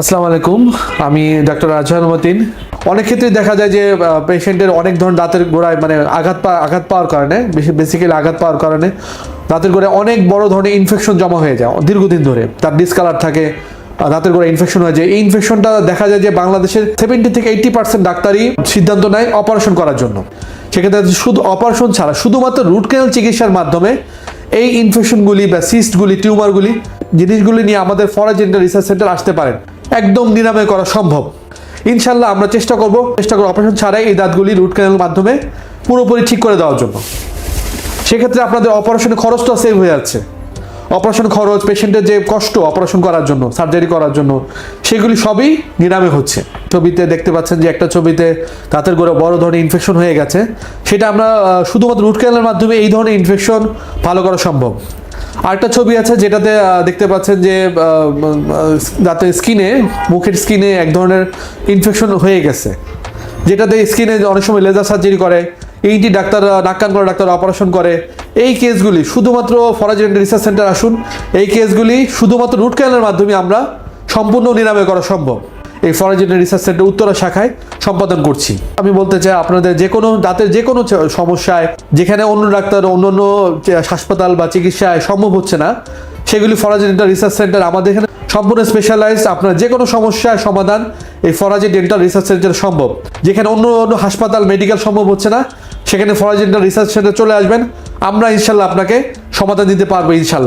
আসসালামু আলাইকুম। আমি ডক্টর রাজহান মতিন। অনেক ক্ষেত্রে দেখা যায় যে পেশেন্টের অনেক ধরনের দাঁতের গোড়ায় মানে আঘাত পা আঘাত পাওয়ার কারণে বেসিক্যালি আঘাত পাওয়ার কারণে দাঁতের গোড়ায় অনেক বড় ধরনের ইনফেকশন জমা হয়ে যায়, দীর্ঘদিন ধরে। তার ডিসকালার থাকে দাঁতের গোড়ায় ইনফেকশন হয়ে যায়। এই ইনফেকশনটা দেখা যায় যে, বাংলাদেশের সেভেন্টি থেকে এইটি পার্সেন্ট ডাক্তারই সিদ্ধান্ত নেয় অপারেশন করার জন্য। সেক্ষেত্রে শুধু অপারেশন ছাড়া, শুধুমাত্র রুট ক্যানাল চিকিৎসার মাধ্যমে এই ইনফেকশনগুলি বা সিস্টগুলি টিউমারগুলি জিনিসগুলি নিয়ে আমাদের ফরাজেন্টাল রিসার্চ সেন্টার আসতে পারেন। একদম নিরাময় করা সম্ভব। ইনশাল্লাহ আমরা চেষ্টা করব চেষ্টা করব অপারেশন ছাড়াই এই দাঁতগুলি রুট ক্যানেল মাধ্যমে পুরোপুরি ঠিক করে দেওয়ার জন্য। সেক্ষেত্রে আপনাদের অপারেশনের খরচটা সেভ হয়ে যাচ্ছে। অপারেশন খরচ পেশেন্টের যে কষ্ট অপারেশন করার জন্য সার্জারি করার জন্য, সেগুলি সবই নিরাময় হচ্ছে। ছবিতে দেখতে পাচ্ছেন যে একটা ছবিতে দাঁতের গোড়া বড় ধরনের ইনফেকশন হয়ে গেছে। সেটা আমরা শুধুমাত্র রুট ক্যানেলের মাধ্যমে এই ধরনের ইনফেকশন ভালো করা সম্ভব। আরেকটা ছবি আছে যেটাতে দেখতে পাচ্ছেন যে দাঁতের স্কিনে, মুখের স্কিনে এক ধরনের ইনফেকশন হয়ে গেছে। যেটাতে স্কিনে অনেক সময় লেজার সার্জারি করে এইটি ডাক্তার নাক কান করা ডাক্তার অপারেশন করে। এই কেসগুলি শুধুমাত্র ফরাজ রিসার্চ সেন্টার আসুন। এই কেসগুলি শুধুমাত্র রুট ক্যানেলের মাধ্যমে আমরা সম্পূর্ণ নিরাময় করা সম্ভব। এই ফরেন রিসার্চ সেন্টার উত্তরা শাখায় সম্পাদন করছি। আমি বলতে চাই আপনাদের যে কোনো দাঁতের যে কোনো সমস্যায়, যেখানে অন্য ডাক্তার, অন্য অন্য হাসপাতাল বা চিকিৎসায় সম্ভব হচ্ছে না, সেগুলি ফরাজি ডেন্টাল রিসার্চ সেন্টার আমাদের এখানে সম্পূর্ণ স্পেশালাইজ আপনার যে কোনো সমস্যার সমাধান এই ফরাজি ডেন্টাল রিসার্চ সেন্টার সম্ভব। যেখানে অন্য অন্য হাসপাতাল মেডিকেল সম্ভব হচ্ছে না, সেখানে ফরাজি ডেন্টাল রিসার্চ সেন্টার চলে আসবেন। আমরা ইনশাল্লাহ আপনাকে সমাধান দিতে পারব ইনশাল্লাহ।